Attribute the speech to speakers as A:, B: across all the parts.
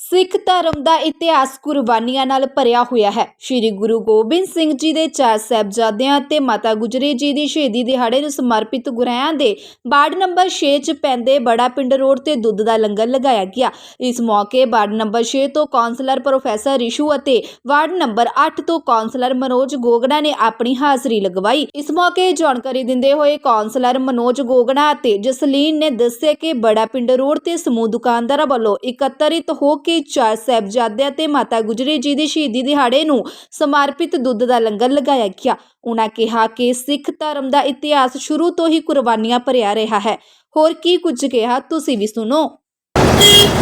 A: ਸਿੱਖ ਧਰਮ ਦਾ ਇਤਿਹਾਸ ਕੁਰਬਾਨੀਆਂ ਨਾਲ ਭਰਿਆ ਹੋਇਆ ਹੈ। ਸ੍ਰੀ ਗੁਰੂ ਗੋਬਿੰਦ ਸਿੰਘ ਜੀ ਦੇ ਚਾਰ ਸਾਹਿਬਜ਼ਾਦਿਆਂ ਤੇ ਮਾਤਾ ਗੁਜਰੀ ਜੀ ਦੀ ਸ਼ਹੀਦੀ ਦਿਹਾੜੇ ਨੂੰ ਸਮਰਪਿਤ ਗੁਰਾਇਆਂ ਦੇ ਵਾਰਡ ਨੰਬਰ 6 ਚ ਪੈਂਦੇ ਬੜਾ ਪਿੰਡ ਰੋਡ ਤੇ ਦੁੱਧ ਦਾ ਲੰਗਰ ਲਗਾਇਆ ਗਿਆ। ਇਸ ਮੌਕੇ ਵਾਰਡ ਨੰਬਰ 6 ਤੋਂ ਕੌਂਸਲਰ ਪ੍ਰੋਫੈਸਰ ਰਿਸ਼ੂ ਅਤੇ ਵਾਰਡ ਨੰਬਰ 8 ਤੋਂ ਕੌਂਸਲਰ ਮਨੋਜ ਗੋਗੜਾ ਨੇ ਆਪਣੀ ਹਾਜ਼ਰੀ ਲਗਵਾਈ। ਇਸ ਮੌਕੇ ਜਾਣਕਾਰੀ ਦਿੰਦੇ ਹੋਏ ਕੌਂਸਲਰ ਮਨੋਜ ਗੋਗੜਾ ਅਤੇ ਜਸਲੀਨ ਨੇ ਦੱਸਿਆ ਕਿ ਬੜਾ ਪਿੰਡ ਰੋਡ ਤੇ ਸਮੂਹ ਦੁਕਾਨਦਾਰਾਂ ਵੱਲੋਂ ਇਕੱਤਰਿਤ ਹੋ ਕੇ ਚਾਰ ਸਾਹਿਬਜ਼ਾਦਿਆਂ ਤੇ ਮਾਤਾ ਗੁਜਰੀ ਜੀ ਦੀ ਸ਼ਹੀਦੀ ਦਿਹਾੜੇ ਨੂੰ ਸਮਰਪਿਤ ਦੁੱਧ ਦਾ ਲੰਗਰ ਲਗਾਇਆ ਗਿਆ। ਉਹਨਾਂ ਕਿਹਾ ਕਿ ਸਿੱਖ ਧਰਮ ਦਾ ਇਤਿਹਾਸ ਸ਼ੁਰੂ ਤੋਂ ਹੀ ਕੁਰਬਾਨੀਆਂ ਭਰਿਆ ਰਿਹਾ ਹੈ। ਹੋਰ ਕੀ ਕੁਝ ਕਿਹਾ ਤੁਸੀਂ ਵੀ ਸੁਣੋ।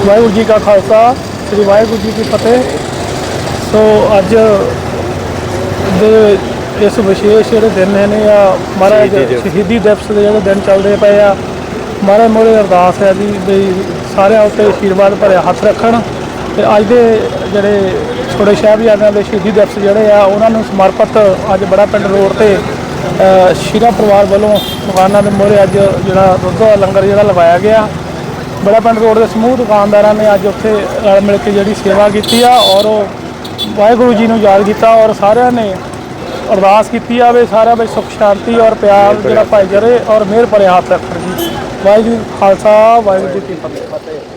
B: ਵਾਹਿਗੁਰੂ ਜੀ ਕਾ ਖਾਲਸਾ ਸ੍ਰੀ ਵਾਹਿਗੁਰੂ ਜੀ ਕੀ ਫਤਿਹ। ਸੋ ਅੱਜ ਦੇ ਇਸ ਵਿਸ਼ੇਸ਼ ਜਿਹੜੇ ਦਿਨ ਨੇ ਆ ਮਹਾਰਾਜ ਸ਼ਹੀਦੀ ਦਿਵਸ। ਦੇ ਜਿਹੜੇ ਦਿਨ ਚੱਲਦੇ ਪਏ ਆ ਮਹਾਰਾਜ ਮੋਰੇ ਅਰਦਾਸ ਹੈ ਜੀ ਵੀ ਸਾਰਿਆਂ ਉੱਤੇ ਆਸ਼ੀਰਵਾਦ ਭਰਿਆ ਹੱਥ ਰੱਖਣ। ਤੇ ਅੱਜ ਦੇ ਜਿਹੜੇ ਛੋਟੇ ਸਾਹਿਬਜ਼ਾਦਿਆਂ ਦੇ ਸ਼ਹੀਦੀ ਦਿਵਸ ਜਿਹੜੇ ਆ ਉਹਨਾਂ ਨੂੰ ਸਮਰਪਿਤ ਅੱਜ ਬੜਾ ਪਿੰਡ ਰੋਡ ਤੇ ਅ, ਸ਼ੀਰਾ ਪਰਿਵਾਰ ਵੱਲੋਂ ਦੁਕਾਨਾਂ ਦੇ ਮੋਰੇ ਅੱਜ ਜਿਹੜਾ ਦੁੱਧ ਦਾ ਲੰਗਰ ਜਿਹੜਾ ਲਗਾਇਆ ਗਿਆ। ਬੜਾ ਪਿੰਡ ਰੋਡ ਦੇ ਸਮੂਹ ਦੁਕਾਨਦਾਰਾਂ ਨੇ ਅੱਜ ਉੱਥੇ ਰਲ ਮਿਲ ਕੇ ਜਿਹੜੀ ਸੇਵਾ ਕੀਤੀ ਆ ਔਰ ਉਹ ਵਾਹਿਗੁਰੂ ਜੀ ਨੂੰ ਯਾਦ ਕੀਤਾ ਔਰ ਸਾਰਿਆਂ ਨੇ ਅਰਦਾਸ ਕੀਤੀ ਆ ਵੀ ਸਾਰਿਆਂ ਵਿੱਚ ਸੁਖ ਸ਼ਾਂਤੀ ਔਰ ਪਿਆਰ ਜਿਹੜਾ ਭਾਈਚਾਰੇ ਔਰ ਮਿਹਰ ਭਰੇ ਹੱਥ ਰੱਖਣ ਜੀ ਵਾਹਿਗੁਰੂ ਖਾਲਸਾ ਵਾਹਿਗੁਰੂ ਜੀ ਕੀ ਫਤਿਹ।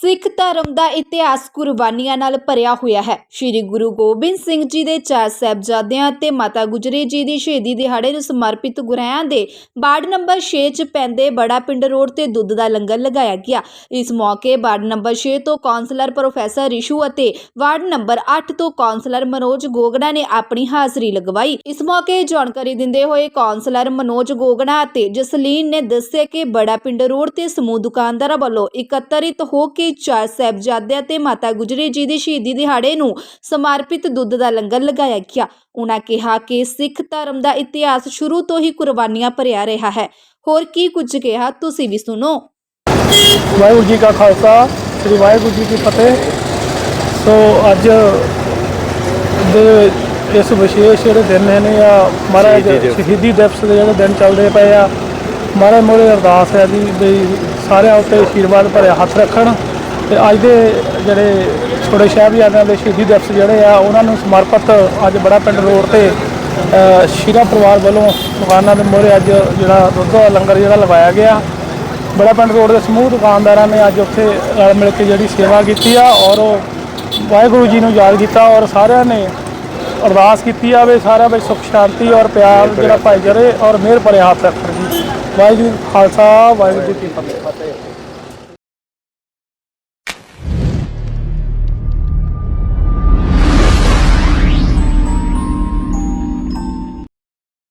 A: ਸਿੱਖ ਧਰਮ ਦਾ ਇਤਿਹਾਸ ਕੁਰਬਾਨੀਆਂ ਨਾਲ ਭਰਿਆ ਹੋਇਆ ਹੈ। ਸ੍ਰੀ ਗੁਰੂ ਗੋਬਿੰਦ ਸਿੰਘ ਜੀ ਦੇ ਚਾਰ ਸਾਹਿਬਜ਼ਾਦਿਆਂ ਤੇ ਮਾਤਾ ਗੁਜਰੀ ਜੀ ਦੀ ਸ਼ਹੀਦੀ ਦਿਹਾੜੇ ਨੂੰ ਸਮਰਪਿਤ ਗੁਰਾਇਆਂ ਦੇ ਵਾਰਡ ਨੰਬਰ 6 ਚ ਪੈਂਦੇ ਬੜਾ ਪਿੰਡ ਰੋਡ ਤੇ ਦੁੱਧ ਦਾ ਲੰਗਰ ਲਗਾਇਆ ਗਿਆ। ਇਸ ਮੌਕੇ ਵਾਰਡ ਨੰਬਰ 6 ਤੋਂ ਕੌਂਸਲਰ ਪ੍ਰੋਫੈਸਰ ਰਿਸ਼ੂ ਅਤੇ ਵਾਰਡ ਨੰਬਰ 8 ਤੋਂ ਕੌਂਸਲਰ ਮਨੋਜ ਗੋਗੜਾ ਨੇ ਆਪਣੀ ਹਾਜ਼ਰੀ ਲਗਵਾਈ। ਇਸ ਮੌਕੇ ਜਾਣਕਾਰੀ ਦਿੰਦੇ ਹੋਏ ਕੌਂਸਲਰ ਮਨੋਜ ਗੋਗੜਾ ਅਤੇ ਜਸਲੀਨ ਨੇ ਦੱਸਿਆ ਕਿ ਬੜਾ ਪਿੰਡ ਰੋਡ ਤੇ ਸਮੂਹ ਦੁਕਾਨਦਾਰਾਂ ਵੱਲੋਂ ਇਕੱਤਰਿਤ ਹੋ ਕੇ ਚਾਰ ਸਾਹਿਬਜ਼ਾਦਿਆਂ ਤੇ ਮਾਤਾ ਗੁਜਰੀ ਜੀ ਦੀ ਸ਼ਹੀਦੀ ਦਿਹਾੜੇ ਨੂੰ ਸਮਰਪਿਤ ਦੁੱਧ ਦਾ ਲੰਗਰ ਲਗਾਇਆ ਗਿਆ। ਉਹਨਾਂ ਕਿਹਾ ਕਿ ਸਿੱਖ ਧਰਮ ਦਾ ਇਤਿਹਾਸ ਸ਼ੁਰੂ ਤੋਂ ਹੀ ਕੁਰਬਾਨੀਆਂ ਭਰਿਆ ਰਿਹਾ ਹੈ। ਹੋਰ ਕੀ ਕੁਝ ਕਿਹਾ ਤੁਸੀਂ ਵੀ ਸੁਣੋ।
B: ਵਾਹਿਗੁਰੂ ਜੀ ਕਾ ਖਾਲਸਾ ਸ੍ਰੀ ਵਾਹਿਗੁਰੂ ਜੀ ਕੀ ਫਤਿਹ। ਸੋ ਅੱਜ ਦੇ ਇਸ ਵਿਸ਼ੇਸ਼ ਜਿਹੜੇ ਦਿਨ ਨੇ ਆ ਮਹਾਰਾਜ ਸ਼ਹੀਦੀ ਦਿਵਸ। ਦੇ ਜਿਹੜੇ ਦਿਨ ਚੱਲਦੇ ਪਏ ਆ ਮਹਾਰਾਜ ਮੋਰੇ ਅਰਦਾਸ ਹੈ ਜੀ ਵੀ ਸਾਰਿਆਂ ਉੱਤੇ ਆਸ਼ੀਰਵਾਦ ਭਰਿਆ ਹੱਥ ਰੱਖਣ। ਤੇ ਅੱਜ ਦੇ ਜਿਹੜੇ ਛੋਟੇ ਸਾਹਿਬਜ਼ਾਦਿਆਂ ਦੇ ਸ਼ਹੀਦੀ ਦਿਵਸ ਜਿਹੜੇ ਆ, ਉਹਨਾਂ ਨੂੰ ਸਮਰਪਿਤ ਅੱਜ ਬੜਾ ਪਿੰਡ ਰੋਡ ਤੇ ਸ਼ੀਰਾ ਪਰਿਵਾਰ ਵੱਲੋਂ ਦੁਕਾਨਾਂ ਦੇ ਮੋਹਰੇ ਅੱਜ ਜਿਹੜਾ ਦੁੱਧ ਦਾ ਲੰਗਰ ਜਿਹੜਾ ਲਗਾਇਆ ਗਿਆ। ਬੜਾ ਪਿੰਡ ਰੋਡ ਦੇ ਸਮੂਹ ਦੁਕਾਨਦਾਰਾਂ ਨੇ ਅੱਜ ਉੱਥੇ ਰਲ ਮਿਲ ਕੇ ਜਿਹੜੀ ਸੇਵਾ ਕੀਤੀ ਆ ਔਰ ਉਹ ਵਾਹਿਗੁਰੂ ਜੀ ਨੂੰ ਯਾਦ ਕੀਤਾ ਔਰ ਸਾਰਿਆਂ ਨੇ ਅਰਦਾਸ ਕੀਤੀ ਆ ਵੀ ਸਾਰਿਆਂ ਵਿੱਚ ਸੁਖ, ਸ਼ਾਂਤੀ ਔਰ ਪਿਆਰ ਜਿਹੜਾ ਭਾਈਚਾਰੇ ਔਰ ਮਿਹਰ ਭਰੇ ਹੱਥ ਰੱਖਣ ਜੀ। ਵਾਹਿਗੁਰੂ ਖਾਲਸਾ, ਵਾਹਿਗੁਰੂ ਜੀ ਕੀ ਫਤਿਹ।